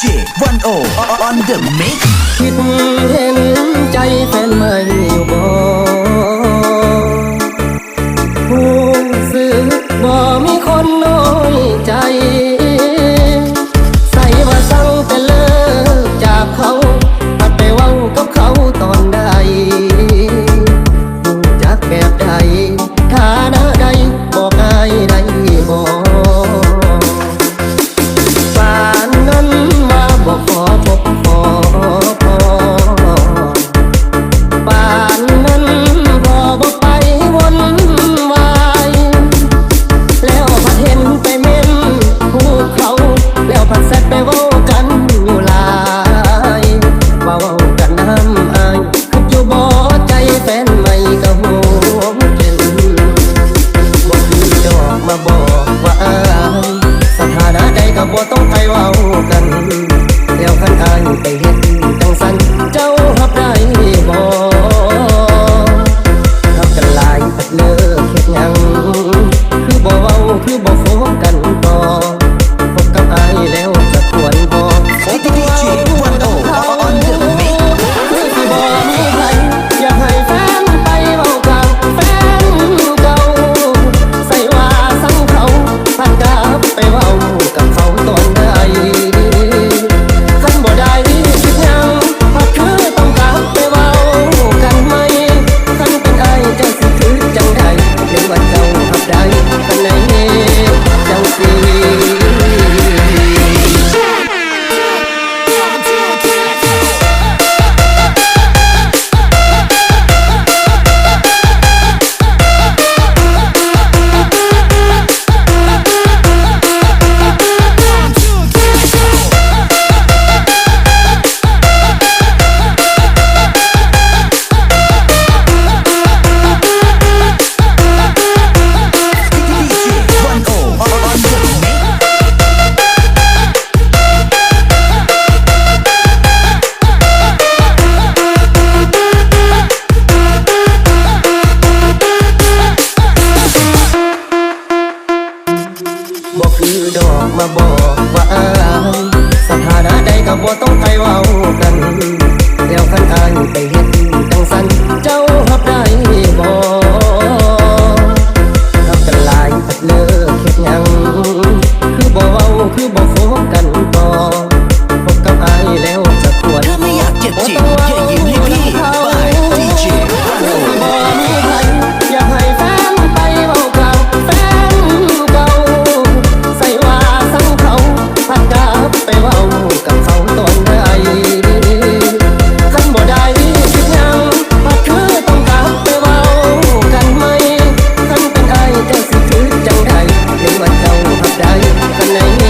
DJ 1 0 on the mix คิดเห็นใจแฟนไม่อยู่บ่ มาบอกว่าสถานะใดก็บ่ต้องไปเว่ากัน แล้วขันอายไปเห็นตั้งสั้น i'm Lenny.